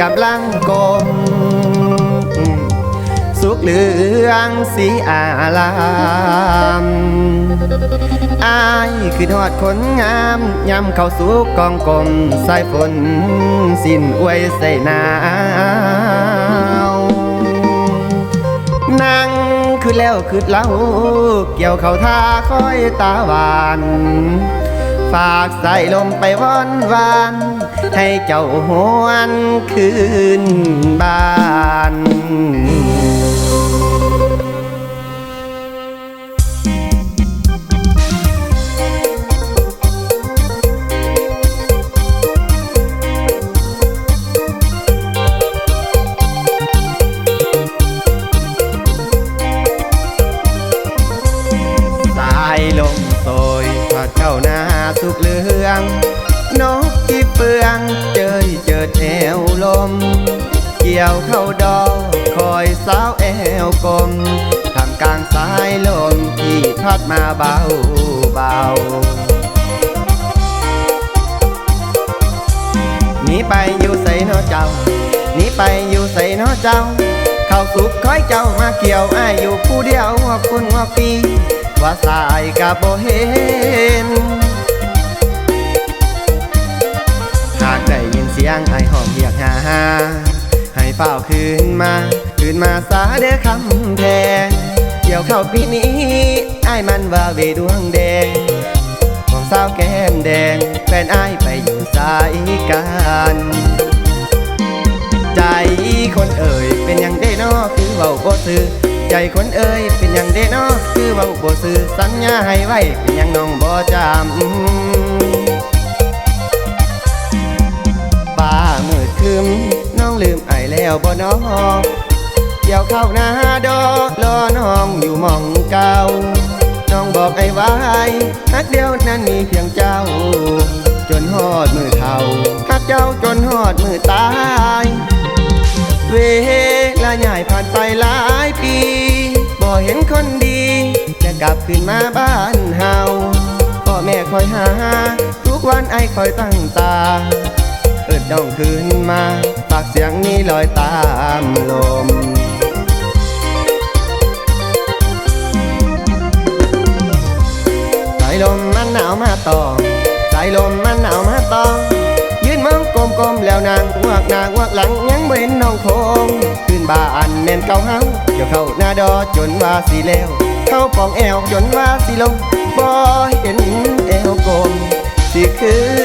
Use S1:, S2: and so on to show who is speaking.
S1: กำลังกลมสุกเหลืองสีอาลามอายคือทอดคนงามยำเข้าสุกกองกลมสายฝนสิ้นอวยใส่หนาวนั่งคือแล้วคือเล่าเกี่ยวเข้าท่าค่อยตาหวาน ฝากใส่ลมไปวอนวานให้เจ้าหวนคืนบ้าน วกลมทำกลางสายลมที่พัดมาเบาเบาหนีไปอยู่ใส่นอเจ้าหนีไปอยู่ใส่นอเจ้า เข้าสุกคอยเจ้ามาเกี่ยวอ้ายอยู่ผู้เดียวหัวคุณหัวปีว่าสายกับโบเห็นหากได้ยินเสียงไอห้องเรียกหาหาให้เฝ้าคืนมา คืนมาสาเด้อคำแพงเกี่ยวเข้าปีนี้ไอ้มันว่าเวดวงแดง ของสาวแก้มแดง แฟนไอ้ไปอยู่สายกันใจคนเอ่ยเป็นอย่างเด้นอคือเว้าบ่ซื้อใจคนเอ่ยเป็นอย่างเด้นอคือเว้าบ่ซื้อสัญญาให้ไว้เป็นอย่างน้องบ่จำป่ามืดคืมน้องลืมไอแล้วบ่น้อง เกี่ยวเข้าหน้าดอกรอน้องอยู่มองเก่าน้องบอกไอ้ไว้ฮักเดียวนั้นมีเพียงเจ้า จนหอดมือเท่าฮักเจ้าจนหอดมือตาย เวลาใหญ่ผ่านไปหลายปีบ่เห็นคนดี จะกลับคืนมาบ้านเฮาพ่อแม่คอยหา ทุกวันไอ้คอยตั้งตาเอิดน้องคืนมา ปากเสียงนี้ลอยตามลมาวมาตองสายลมมันหนาวมาตองยืนมองกลมกลมๆแล้วนางวักนางวักหลังยังเว้นน้องคงขึ้นบ้านแม่นเก่าเฮาเกี่ยวเข้าหน้าดอจนว่าสีเลวเข้าปองแอวจนว่าสีลงบ่เห็นเอวกลมสิคือ